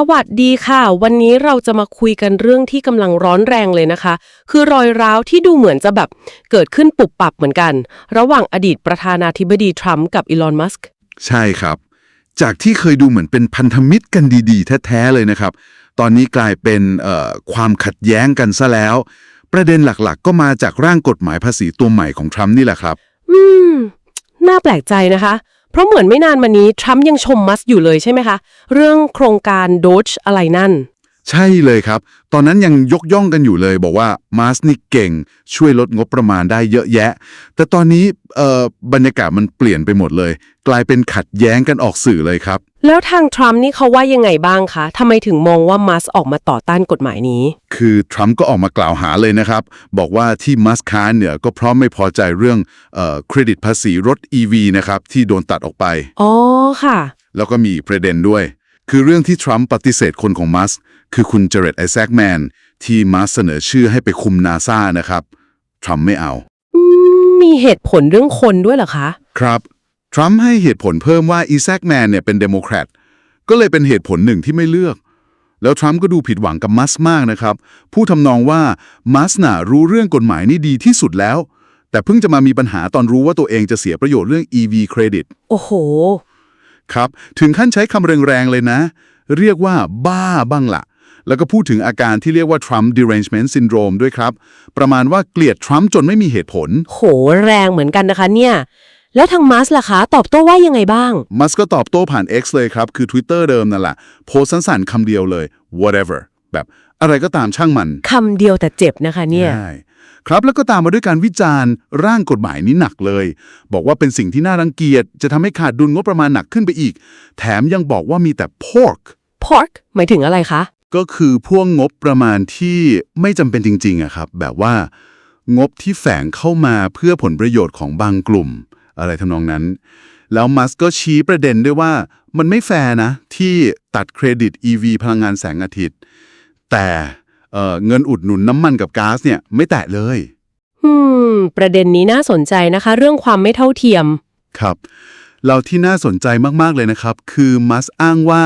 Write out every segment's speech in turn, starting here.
สวัสดีค่ะ วันนี้เราจะมาคุยกันเรื่องที่กำลังร้อนแรงเลยนะคะ คือรอยร้าวที่ดูเหมือนจะแบบเกิดขึ้นปุบปับเหมือนกัน ระหว่างอดีตประธานาธิบดีทรัมป์กับอีลอนมัสก์ใช่ครับ จากที่เคยดูเหมือนเป็นพันธมิตรกันดีๆ แท้ๆเลยนะครับ ตอนนี้กลายเป็นเอ่อความขัดแย้งกันซะแล้ว ประเด็นหลักๆ ก็มาจากร่างกฎหมายภาษีตัวใหม่ของทรัมป์นี่แหละครับ อืม น่าแปลกใจนะคะเพ ราะเหมือนไม่นานมานี้ทรัมป์ยังชมมัสอยู่เลยใช่ไหมคะ เรื่องโครงการโดชอะไรนั่น ใช่เลยครับ ตอนนั้นยังยกย่องกันอยู่เลย บอกว่ามาสนี่เก่ง ช่วยลดงบประมาณได้เยอะแยะ แต่ตอนนี้เอ่อบรรยากาศมันเปลี่ยนไปหมดเลย กลายเป็นขัดแย้งกันออกสื่อเลยครับ แล้วทางทรัมป์นี่เขาว่ายังไงบ้างคะทำไมถึงมองว่ามัสก์ออกมาต่อต้านกฎหมายนี้ คือทรัมป์ก็ออกมากล่าวหาเลยนะครับ บอกว่าที่มัสค้านเนี่ยก็เพราะไม่พอใจเรื่องเอ่อเครดิตภาษีรถ EV นะครับที่โดนตัดออกไป อ๋อค่ะ แล้วก็มีอีกประเด็นด้วย คือเรื่องที่ทรัมป์ปฏิเสธคนของมัสก์คือคุณเจเรตไอแซคแมนที่มัสเสนอชื่อให้ไปคุมนาซานะครับทรัมป์ไม่เอาอืมมีเหตุผลเรื่องคนด้วยเหรอคะ ครับ ทรัมป์ให้เหตุผลเพิ่มว่าอีแซคแมนเนี่ยเป็นเดโมแครตก็เลยเป็นเหตุผลหนึ่งที่ไม่เลือก แล้วทรัมป์ก็ดูผิดหวังกับมัสก์มากนะครับ ผู้ทำนองว่ามัสก์น่ะรู้เรื่องกฎหมายนี่ดีที่สุดแล้ว แต่เพิ่งจะมามีปัญหาตอนรู้ว่าตัวเองจะเสียประโยชน์เรื่อง EV เครดิตโอ้โห ครับ ถึงขั้นใช้คำแรงๆเลยนะ เรียกว่าบ้าบ้างละแล้วก็พูดถึงอาการที่เรียกว่า Trump derangement syndrome ด้วยครับ ประมาณว่าเกลียดทรัมป์จนไม่มีเหตุผล โห แรงเหมือนกันนะคะเนี่ย แล้วทางมัสล่ะคะ ตอบโต้ว่ายังไงบ้าง มัสก็ตอบโต้ผ่าน X เลยครับ คือ Twitter เดิมนั่นแหละ โพสต์สั้นๆคำเดียวเลย whatever แบบอะไรก็ตามช่างมันคำเดียวแต่เจ็บนะคะเนี่ย ใช่ครับแล้วก็ตามมาด้วยการวิจารณ์ ร่างกฎหมายนี้หนักเลย บอกว่าเป็นสิ่งที่น่ารังเกียจ จะทำให้ขาดดุลงบประมาณหนักขึ้นไปอีก แถมยังบอกว่ามีแต่ pork pork หมายถึงอะไรคะ ก็คือพวกงบประมาณที่ไม่จำเป็นจริงๆอะครับ แบบว่า งบที่แฝงเข้ามาเพื่อผลประโยชน์ของบางกลุ่ม อะไรทำนองนั้น แล้วมัสก์ก็ชี้ประเด็นด้วยว่ามันไม่แฟร์นะ ที่ตัดเครดิต EV พลังงานแสงอาทิตย์ แต่เอ่อเงินอุดหนุนน้ำมันกับก๊าซเนี่ยไม่แตะเลยอืม ประเด็นนี้น่าสนใจนะคะ เรื่องความไม่เท่าเทียม ครับ เราที่น่าสนใจมาก ๆ เลยนะครับ คือมัสอ้างว่า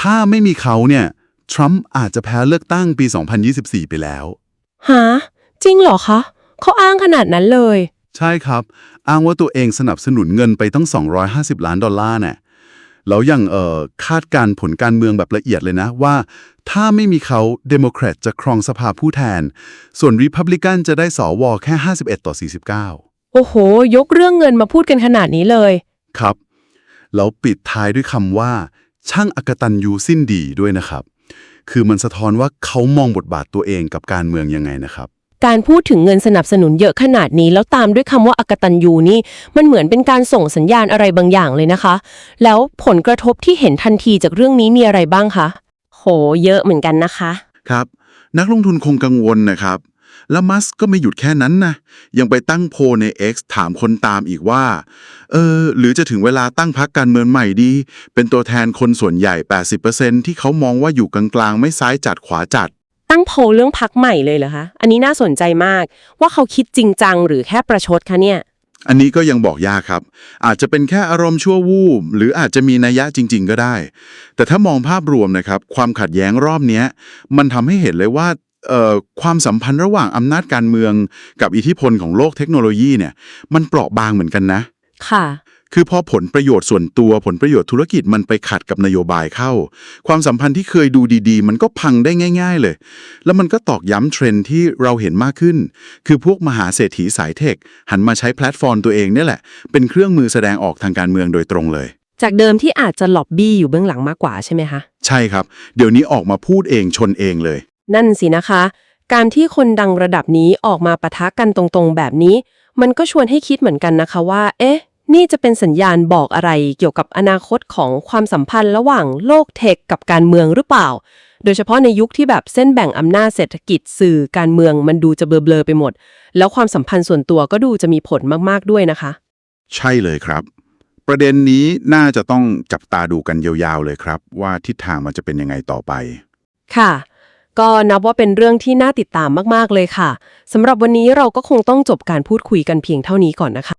ถ้าไม่มีเขาเนี่ยทรัมป์อาจจะแพ้เลือกตั้งปี 2024 ไปแล้ว ฮะ จริงเหรอคะ เขาอ้างขนาดนั้นเลย ใช่ครับ อ้างว่าตัวเองสนับสนุนเงินไปตั้ง 250 ล้านดอลลาร์เนี่ยแล้วยังเอ่อคาดการณ์ผลการเมืองแบบละเอียดเลยนะว่า ถ้าไม่มีเขาเดโมแครตจะครองสภาผู้แทน ส่วนริพับลิกันจะได้สวแค่ 51 ต่อ 49 โอ้โห ยกเรื่องเงินมาพูดกันขนาดนี้เลย ครับ แล้วปิดท้ายด้วยคำว่า ช่างอกตันยูสิ้นดีด้วยนะครับ คือมันสะท้อนว่าเขามองบทบาทตัวเองกับการเมืองยังไงนะครับ การพูดถึงเงินสนับสนุนเยอะขนาดนี้แล้วตามด้วยคำว่าอากตันยูนี่ มันเหมือนเป็นการส่งสัญญาณอะไรบางอย่างเลยนะคะ แล้วผลกระทบที่เห็นทันทีจากเรื่องนี้มีอะไรบ้างคะ โห เยอะเหมือนกันนะคะ ครับ นักลงทุนคงกังวลนะครับ แล้วมัสก์ก็ไม่หยุดแค่นั้นนะ ยังไปตั้งโพใน X ถามคนตามอีกว่า เออ หรือจะถึงเวลาตั้งพักการเมืองใหม่ดี เป็นตัวแทนคนส่วนใหญ่ 80%ที่เขามองว่าอยู่กลางๆ ไม่ซ้ายจัดขวาจัด ตั้งโพลเรื่องพักใหม่เลยเหรอคะ อันนี้น่าสนใจมาก ว่าเขาคิดจริงจังหรือแค่ประชดคะเนี่ย อันนี้ก็ยังบอกยากครับ อาจจะเป็นแค่อารมณ์ชั่ววูบหรืออาจจะมีนัยยะจริง ๆ ก็ได้ แต่ถ้ามองภาพรวมนะครับ ความขัดแย้งรอบเนี้ย มันทำให้เห็นเลยว่าเอ่อความสัมพันธ์ระหว่างอำนาจการเมือง กับอิทธิพลของโลกเทคโนโลยีเนี่ย มันเปราะบางเหมือนกันนะ ค่ะ คือพอผลประโยชน์ส่วนตัวผลประโยชน์ธุรกิจมันไปขัดกับนโยบายเข้า ความสัมพันธ์ที่เคยดูดีๆ มันก็พังได้ง่าย ๆ เลย แล้วมันก็ตอกย้ำเทรนด์ที่เราเห็นมากขึ้น คือพวกมหาเศรษฐีสายเทค หันมาใช้แพลตฟอร์มตัวเองเนี่ยแหละ เป็นเครื่องมือแสดงออกทางการเมืองโดยตรงเลย จากเดิมที่อาจจะล็อบบี้อยู่เบื้องหลังมากกว่าใช่ไหมคะใช่ครับ เดี๋ยวนี้ออกมาพูดเองชนเองเลย นั่นสินะคะ การที่คนดังระดับนี้ออกมาปะทะกันตรงๆ แบบนี้ มันก็ชวนให้คิดเหมือนกันนะคะว่า เอ๊ะ นี่จะเป็นสัญญาณบอกอะไรเกี่ยวกับอนาคตของความสัมพันธ์ระหว่างโลกเทคกับการเมืองหรือเปล่า โดยเฉพาะในยุคที่แบบเส้นแบ่งอำนาจเศรษฐกิจสื่อการเมืองมันดูจะเบลอๆไปหมด แล้วความสัมพันธ์ส่วนตัวก็ดูจะมีผลมากๆด้วยนะคะ ใช่เลยครับ ประเด็นนี้น่าจะต้องจับตาดูกันยาวๆเลยครับ ว่าทิศทางมันจะเป็นยังไงต่อไป ค่ะก็นับว่าเป็นเรื่องที่น่าติดตามมาก ๆ เลยค่ะ สำหรับวันนี้เราก็คงต้องจบการพูดคุยกันเพียงเท่านี้ก่อนนะคะ